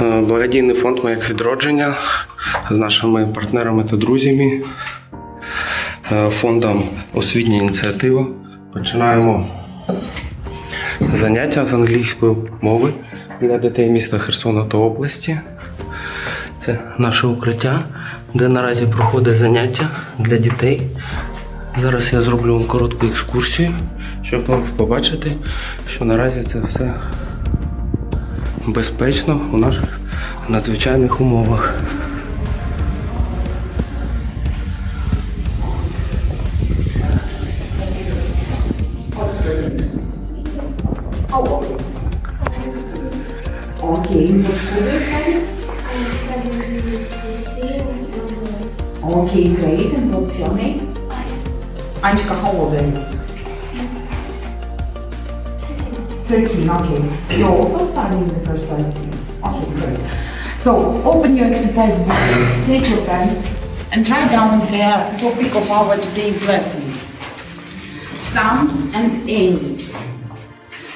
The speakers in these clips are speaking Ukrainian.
Е, Благодійний фонд Маяк відродження з нашими партнерами та друзями, е, фондом Освітня ініціатива. Починаємо заняття з англійської мови для дітей міста Херсона та області. Це наше укриття, де наразі проходить заняття для дітей. Зараз я зроблю вам коротку екскурсію, щоб ви побачити, що наразі це все безпечно у наших надзвичайних умовах. And Okay, great. And what's your name? Anchka, how old are you? 13, okay. You're also studying the first lesson. Okay, great. So, open your exercise book, take your pens, and write down the topic of our today's lesson. Some and any.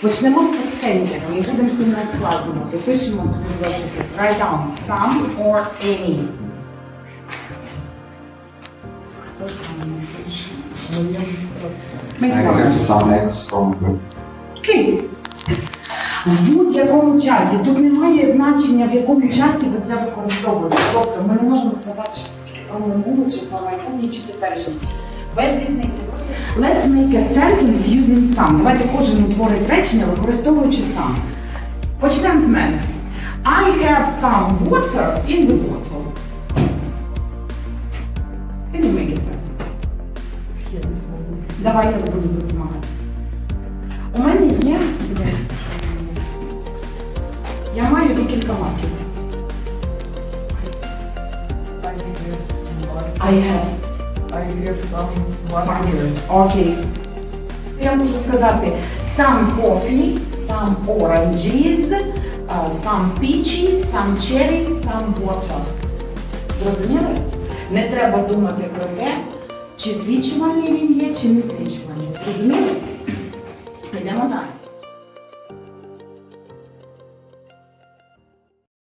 Почнемо з подстентеру і будемо сильно ускладнювати. Пишемо собі в зошити. Write down some or any. I have some eggs from Окей. В будь-якому часі. Тут немає значення, в якому часі ви це використовуєте. Тобто ми не можемо сказати, що це тільки про минуле, чи про майбутнє, чи теперішнє. Без різниці. Let's make a sentence using some. Давайте кожен утворить речення, використовуючи some. Почнемо з мене. I have some water in the bottle. Can you make a sentence? Давай я буду Я маю декілька марків. I have I have some markers. Окей. Я можу сказати some coffee, some oranges, uh, some peaches, some cherries, some water. Зрозуміли? Не треба думати про те, чи злічувальний він є, чи не злічувальний. Зрозуміли? Йдемо далі.